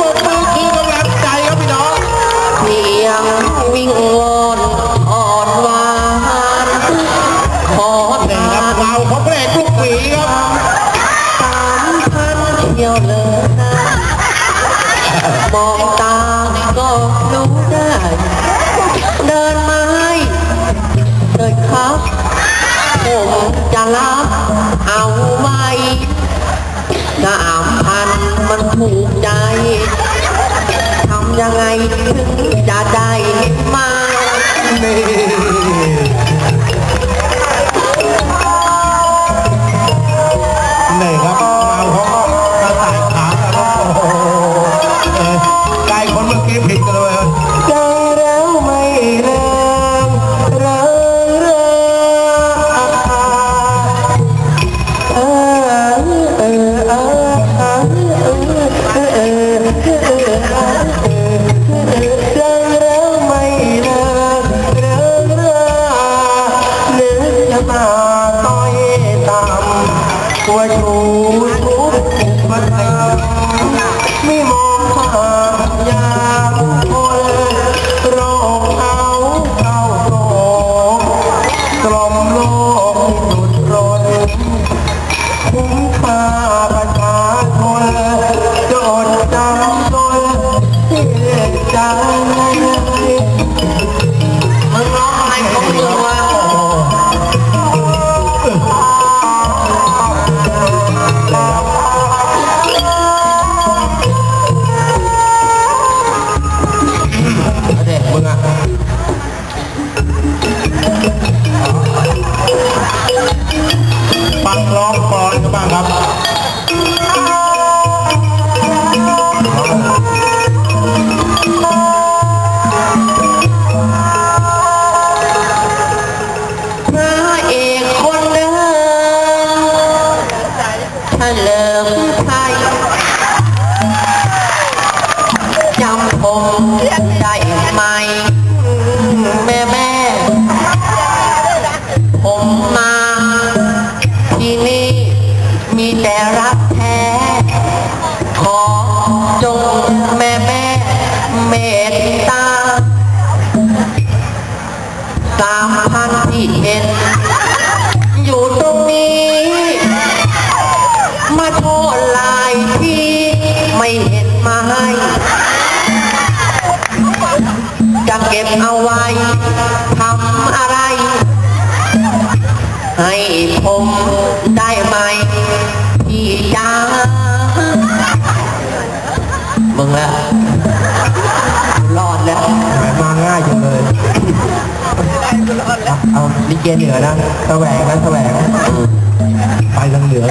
ปรบมือคือกำลังใจครับพี่น้องเพียงวิ่งวอนอ่อนหวานขอนี่ทาครับเราของพระเอกลูกหวีครับสามพันเที่ยวเลยนะมองตาก็รู้ได้ เดินไม้เดินครับผมจะรับเอา สามพันที่เห็น อยู่ตรงนี้ มาโทษลายที่ไม่เห็นมาให้ จะเก็บเอาไว้ทำอะไร ให้ผมได้ไหมพี่จ้ามึงละรอดแล้ว ลิเกเหนือนะแสวงนะแสวงไปทางเหนือ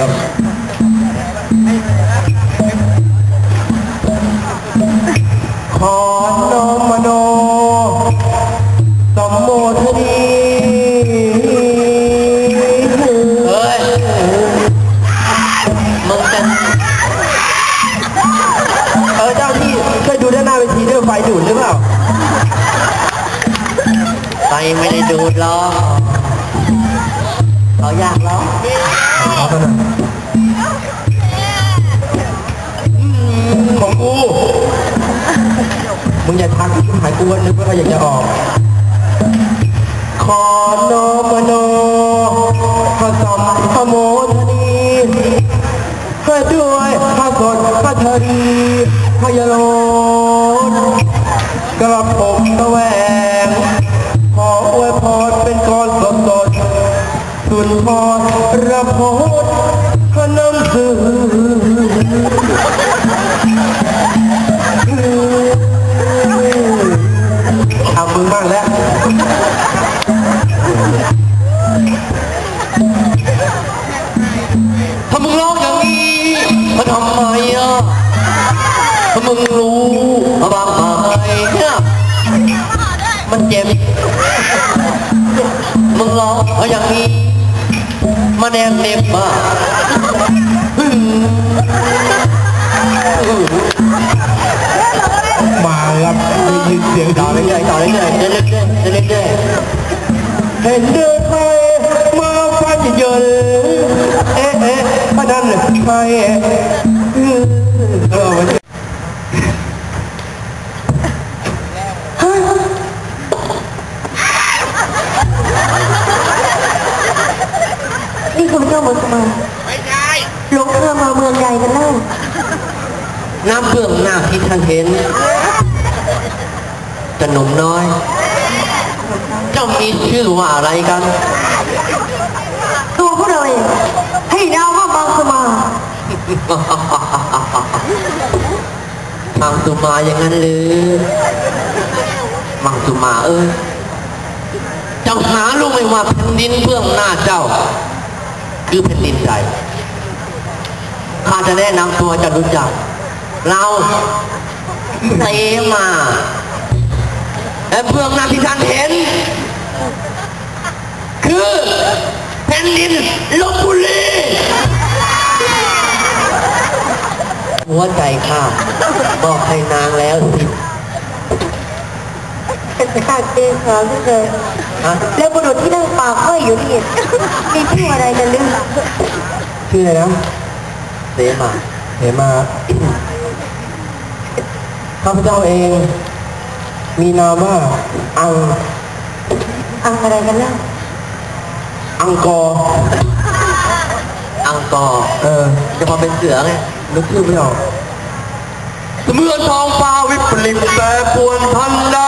ดูดหรอกเขาอยากร้องของกู มึงอย่าทักหายกูว่านึกว่าเขาอยากจะออก ขอนอมโนผสมพระโมทนีเพื่อด้วยพระสดพระเทรีพระยโลนกระผม มึงรู้บางไหมเนี่ยมันเจ็บ มึงร้องเอาอย่างนี้ มาแนมเน็บอะมาครับได้ยินเสียงต่อเรื่อยๆต่อเรื่อยๆเรื่อยๆเรื่อยๆเรื่อยเห็นเดินใครมาฟันเยินเอ๊ะเอ๊ะพนันใค ข้าเจ้ามาทำไมไม่ใช่ลูกข้ามาเมืองใหญ่กันแล้วหน้าเบื่องหน้าที่ท่านเห็นจะหนุ่มน้อย เจ้ามีชื่อว่าอะไรกันตัวพวกเราเองให้นาวว่าบางสมาบางสุมาอย่างนั้นหรือบางสุมาเออเจ้าหาลูกไม่ว่าแผ่นดินเบื้องหน้าเจ้า คือแผ่นดินใดข้าจะแนะนำตัวจะรู้จัก เราเตมาและเบื้องหน้าที่ท่านเห็น คือแผ่นดินลบบุรีหัวใจข้าบอกให้นางแล้วสิ เป็นข้าเกณฑ์ขาวที่เลยฮะแล้วบุรุษที่นั่งปากห้อยอยู่นี่มีชื่ออะไรกันลืมชื่ออะไรนะเสมาเห็นมาข้าพเจ้าเอง มีนามว่าอัง อังอะไรกันเล่าอังกอร์อังกอร์เออ จะพอเป็นเสือไงนึกชื่อไม่ออก เมื่อทองฟ้าวิปริตแต่ปวนทันใด